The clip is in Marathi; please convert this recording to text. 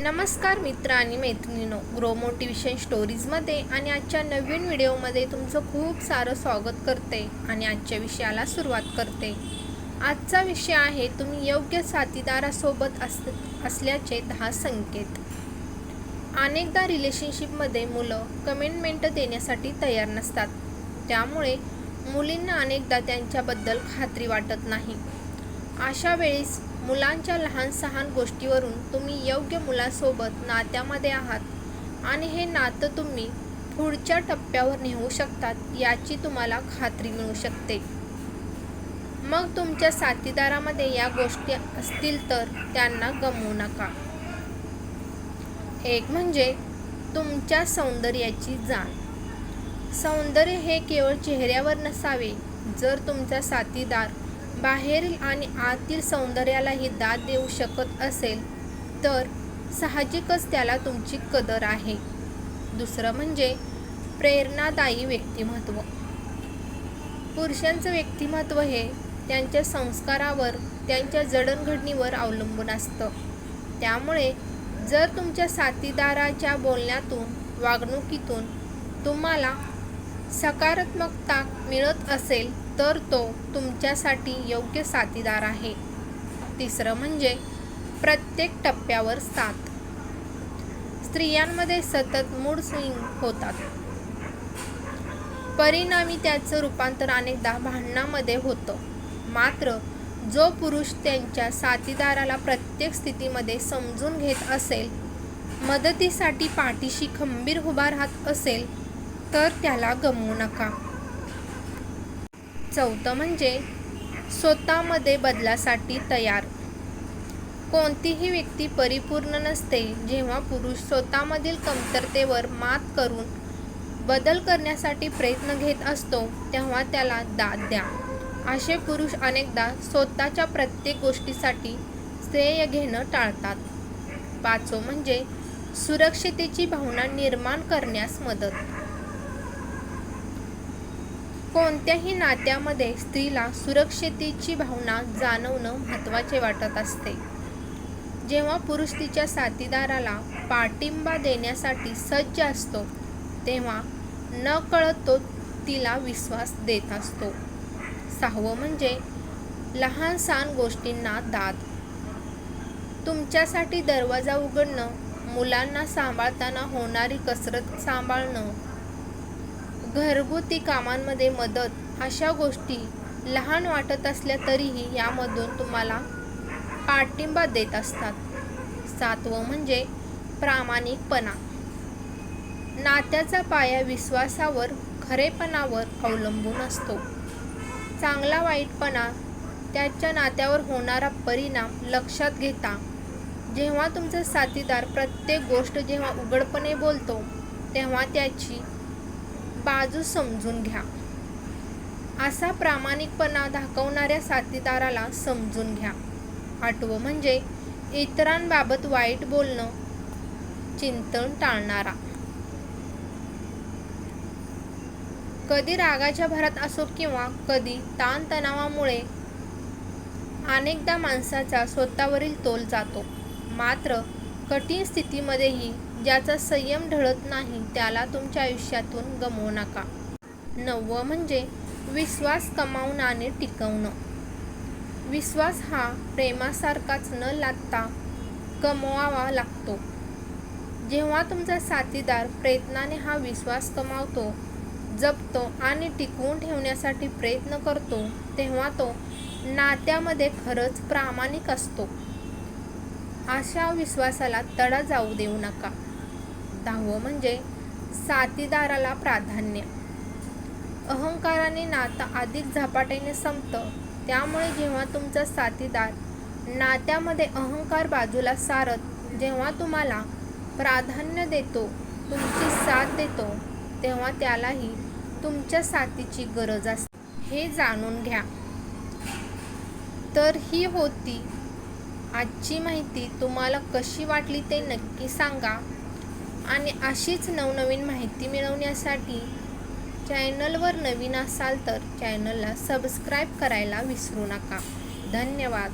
नमस्कार मित्र आणि मैत्रिणीनो ग्रो मोटिवेशन स्टोरीजमध्ये आणि आजच्या नवीन व्हिडिओमध्ये तुमचं खूप सारं स्वागत करते आणि आजच्या विषयाला सुरुवात करते. आजचा विषय आहे तुम्ही योग्य साथीदारासोबत अस असल्याचे दहा संकेत. अनेकदा रिलेशनशिपमध्ये मुलं कमेंटमेंट देण्यासाठी तयार नसतात. त्यामुळे मुलींना अनेकदा त्यांच्याबद्दल खात्री वाटत नाही. अशा वेळेस मुलांच्या लहान सहान गोष्टीवरून तुम्ही योग्य मुलासोबत नात्यामध्ये आहात आणि हे नातं तुम्ही पुढच्या टप्प्यावर नेऊ शकतात याची तुम्हाला खात्री मिळू शकते. मग तुमच्या साथीदारामध्ये या गोष्टी असतील तर त्यांना गमवू नका. एक म्हणजे तुमच्या सौंदर्याची जाण. सौंदर्य हे केवळ चेहऱ्यावर नसावे जर तुमचा साथीदार बाहेरील आणि आतील सौंदर्यालाही दाद देऊ शकत असेल तर साहजिकच त्याला तुमची कदर आहे. दुसरं म्हणजे प्रेरणादायी व्यक्तिमत्व. पुरुषांचं व्यक्तिमत्व हे त्यांच्या संस्कारावर त्यांच्या जडणघडणीवर अवलंबून असतं. त्यामुळे जर तुमच्या साथीदाराच्या बोलण्यातून वागणुकीतून तुम्हाला सकारात्मकता मिळत असेल तर तो तुमच्यासाठी योग्य साथीदार आहे. तिसरं म्हणजे प्रत्येक टप्प्यावर साथ. स्त्रियांमध्ये सतत मूड स्विंग होतात. परिणामी त्याचं रूपांतर अनेकदा भांडणामध्ये होतं. मात्र जो पुरुष त्यांच्या साथीदाराला प्रत्येक स्थितीमध्ये समजून घेत असेल मदतीसाठी पाठीशी खंबीर उभा राहत असेल तर त्याला गमवू नका. चौथं म्हणजे स्वतःमध्ये बदलासाठी तयार. कोणतीही व्यक्ती परिपूर्ण नसते जेव्हा पुरुष स्वतःमधील कमतरतेवर मात करून बदल करण्यासाठी प्रयत्न घेत असतो तेव्हा त्याला दाद द्या. असे पुरुष अनेकदा स्वतःच्या प्रत्येक गोष्टीसाठी श्रेय घेणं टाळतात. पाचवं म्हणजे सुरक्षितेची भावना निर्माण करण्यास मदत. कोणत्याही नात्यामध्ये स्त्रीला सुरक्षितेची भावना जाणवणं महत्त्वाचे वाटत असते. जेव्हा पुरुष तिच्या साथीदाराला पाठिंबा देण्यासाठी सज्ज असतो तेव्हा न कळत तो तिला विश्वास देत असतो. सहावं म्हणजे लहान सहान गोष्टींना दाद. तुमच्यासाठी दरवाजा उघडणं मुलांना सांभाळताना होणारी कसरत सांभाळणं घरगुती कामांमध्ये मदत अशा गोष्टी लहान वाटत असल्या तरीही यामधून तुम्हाला पाठिंबा देत असतात. सातवं म्हणजे प्रामाणिकपणा. नात्याचा पाया विश्वासावर खरेपणावर अवलंबून असतो. चांगला वाईटपणा त्याच्या नात्यावर होणारा परिणाम लक्षात घेता. जेव्हा तुमचा साथीदार प्रत्येक गोष्ट जेव्हा उघडपणे बोलतो तेव्हा त्याची बाजू समजून घ्या. असा प्रामाणिकपणा दाखवणाऱ्या साथीदाराला समजून घ्या. आठवं म्हणजे इतरांबाबत वाईट बोलणं चिंतन टाळणारा. कधी रागाच्या भरात असो किंवा कधी ताणतणावामुळे अनेकदा माणसाचा स्वतःवरील तोल जातो. मात्र कठीण स्थितीमध्येही ज्याचा संयम ढळत नाही त्याला तुमच्या आयुष्यातून गमवू नका. नववं म्हणजे विश्वास कमावणं आणि टिकवणं. विश्वास हा प्रेमासारखाच न लागता कमवावा लागतो. जेव्हा तुमचा साथीदार प्रयत्नाने हा विश्वास कमावतो जपतो आणि टिकवून ठेवण्यासाठी प्रयत्न करतो तेव्हा तो नात्यामध्ये खरंच प्रामाणिक असतो. अशा विश्वासाला तडा जाऊ देऊ नका. दहावं म्हणजे साथीदाराला प्राधान्य. अहंकाराने नातं अधिक झपाट्याने संपतं. त्यामुळे जेव्हा तुमचा साथीदार नात्यामध्ये अहंकार बाजूला सारत जेव्हा तुम्हाला प्राधान्य देतो तुमची साथ देतो तेव्हा त्यालाही तुमच्या साथीची गरज असते. हे जाणून घ्या. तर ही होती आजची माहिती तुम्हाला कशी वाटली ते नक्की सांगा. आणि अशीच नवनवीन माहिती मिळवण्यासाठी चॅनलवर नवीन असाल तर चॅनलला सबस्क्राईब करायला विसरू नका. धन्यवाद.